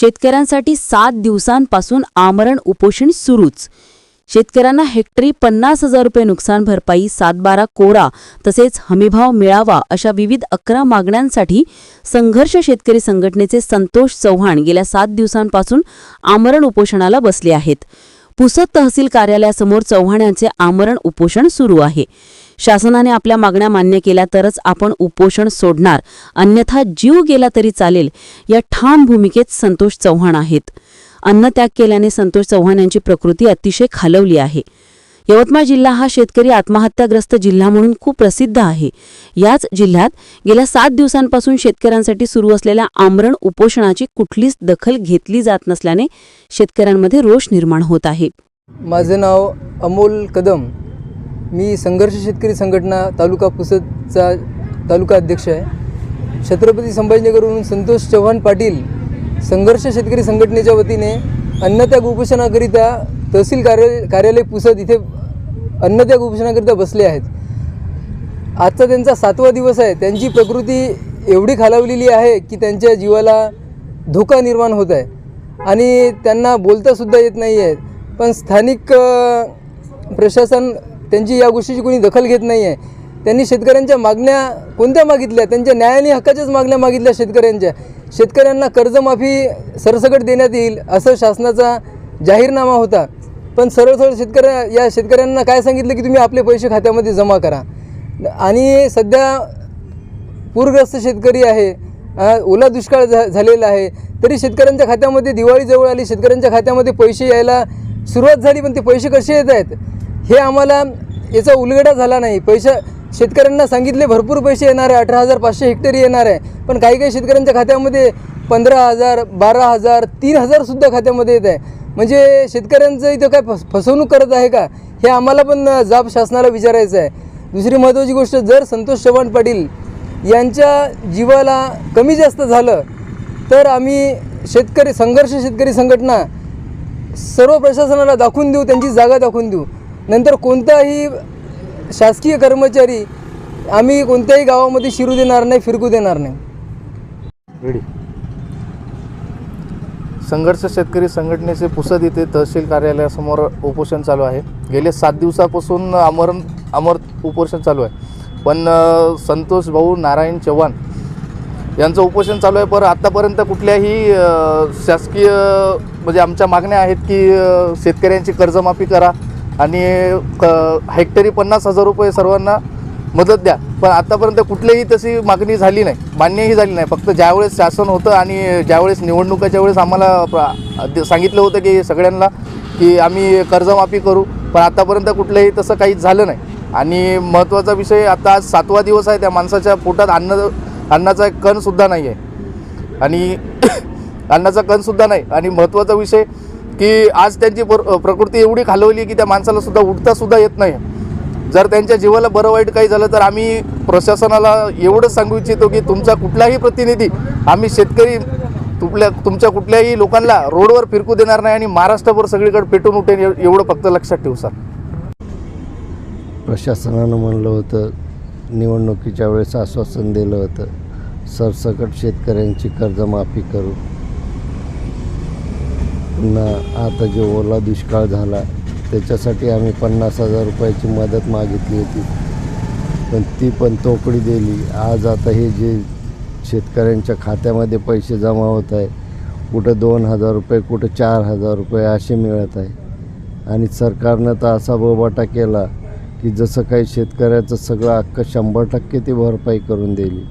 शेतकऱ्यांसाठी सात दिवसांपासून आमरण उपोषण सुरूच. शेतकऱ्यांना हेक्टरी पन्नास हजार रुपये नुकसान भरपाई सातबारा कोरा तसेच हमीभाव मिळावा अशा विविध अकरा मागण्यांसाठी संघर्ष शेतकरी संघटनेचे संतोष चव्हाण गेल्या सात दिवसांपासून आमरण उपोषणाला बसले आहेत. पुसद तहसील कार्यालयासमोर चव्हाण यांचे आमरण उपोषण सुरू आहे. शासनाने आपल्या मागण्या मान्य केल्या तरच आपण उपोषण सोडणार. अन्यथा जीव गेला तरी चालेल या ठाम भूमिकेत संतोष चव्हाण आहेत. अन्नत्याग केल्याने संतोष चव्हाण यांची प्रकृती अतिशय खालवली आहे. यवतमाळ जिल्हा हा शेतकरी आत्महत्याग्रस्त जिल्हा म्हणून खूप प्रसिद्ध आहे. याच जिल्ह्यात गेल्या सात दिवसांपासून शेतकऱ्यांसाठी सुरू असलेल्या आमरण उपोषणाची कुठलीच दखल घेतली जात नसल्याने शेतकऱ्यांमध्ये रोष निर्माण होत आहे. माझं नाव अमोल कदम. मी संघर्ष शेतकरी संघटना तालुका पुसदचा तालुका अध्यक्ष आहे. छत्रपती संभाजीनगरवरून संतोष चव्हाण पाटील संघर्ष शेतकरी संघटनेच्या वतीने अन्नत्याग उपोषणाकरिता तहसील कार्य कार्यालय पुसद इथे अन्नत्याग उपोषणाकरिता बसले आहेत. आजचा त्यांचा सातवा दिवस आहे. त्यांची प्रकृती एवढी खालावलेली आहे की त्यांच्या जीवाला धोका निर्माण होत आहे. आणि त्यांना बोलतासुद्धा येत नाही आहे पण स्थानिक प्रशासन त्यांची या गोष्टीची कोणी दखल घेत नाही आहे त्यांनी शेतकऱ्यांच्या मागण्या कोणत्या मागितल्या? त्यांच्या न्यायाने हक्काच्याच मागण्या मागितल्या शेतकऱ्यांच्या. शेतकऱ्यांना कर्जमाफी सरसकट देण्यात येईल असं शासनाचा जाहीरनामा होता. पण सरळ सरळ शेतकऱ्या या शेतकऱ्यांना काय सांगितलं की तुम्ही आपले पैसे खात्यामध्ये जमा करा. आणि सध्या पूरग्रस्त शेतकरी आहे ओला दुष्काळ झा झालेला आहे तरी शेतकऱ्यांच्या खात्यामध्ये दिवाळी जवळ आली शेतकऱ्यांच्या खात्यामध्ये पैसे यायला सुरुवात झाली पण ते पैसे कसे येत आहेत? हे आम्हाला याचा उलगडा झाला नाही. पैसा शेतकऱ्यांना सांगितले भरपूर पैसे येणार आहे अठरा हजार पाचशे हेक्टरी येणार आहे पण काही काही शेतकऱ्यांच्या खात्यामध्ये पंधरा हजार बारा हजार तीन हजारसुद्धा खात्यामध्ये येत आहे. म्हणजे शेतकऱ्यांचं इथं काय फस फसवणूक करत आहे का? हे आम्हाला पण जाब शासनाला विचारायचं आहे. दुसरी महत्त्वाची गोष्ट जर संतोष चव्हाण पाटील यांच्या जीवाला कमी जास्त झालं तर आम्ही शेतकरी संघर्ष शेतकरी संघटना सर्व प्रशासनाला दाखवून देऊ त्यांची जागा दाखवून देऊ. नंतर कोणताही शासकीय कर्मचारी आम्ही कोणत्याही गावामध्ये शिरू देणार नाही फिरकू देणार नाही. रेडी संघर्ष शेतकरी संघटनेचे पुसद येथे तहसील कार्यालयासमोर उपोषण चालू आहे. गेले सात दिवसापासून अमरण अमर उपोषण चालू आहे. पण संतोष भाऊ नारायण चव्हाण यांचं उपोषण चालू आहे. पर आत्तापर्यंत कुठल्याही शासकीय म्हणजे आमच्या मागण्या आहेत की शेतकऱ्यांची कर्जमाफी करा. आणि क हेक्टरी पन्नास हजार रुपये सर्वांना मदत द्या. पण आतापर्यंत कुठलीही तशी मागणी झाली नाही. मान्यही झाली नाही. फक्त ज्यावेळेस शासन होतं आणि ज्यावेळेस निवडणुकाच्या वेळेस आम्हाला सांगितलं होतं की सगळ्यांना की आम्ही कर्जमाफी करू. पण आतापर्यंत कुठलंही तसं काहीच झालं नाही. आणि महत्त्वाचा विषय आता आज सातवा दिवस आहे. त्या माणसाच्या पोटात अन्न अन्नाचा एक कणसुद्धा नाही आहे. आणि अन्नाचा कणसुद्धा नाही. आणि महत्त्वाचा विषय की आज त्यांची प्र प्रकृती एवढी खालवली की त्या माणसाला सुद्धा येत नाही. जर त्यांच्या जीवाला बरं वाईट काही झालं तर आम्ही प्रशासनाला एवढंच सांगू इच्छितो की तुमचा कुठलाही प्रतिनिधी आम्ही शेतकरी तुपल्या तुमच्या कुठल्याही लोकांना रोडवर फिरकू देणार नाही आणि महाराष्ट्रभर सगळीकडे पेटून उठेल एवढं फक्त लक्षात ठेवू सर. प्रशासनानं म्हणलं होतं निवडणुकीच्या वेळेस आश्वासन दिलं होतं सरसकट शेतकऱ्यांची कर्जमाफी करू. पुन्हा आता जे ओला दुष्काळ झाला त्याच्यासाठी आम्ही पन्नास हजार रुपयाची मदत मागितली होती. पण ती पण तोकडी दिली. आज आता हे जे शेतकऱ्यांच्या खात्यामध्ये पैसे जमा होत आहे कुठं दोन हजार रुपये कुठं चार हजार रुपये असे मिळत आहे. आणि सरकारनं तर असा बोबाटा केला की जसं काही शेतकऱ्याचं सगळं अख्खं शंभर टक्के ती भरपाई करून दिली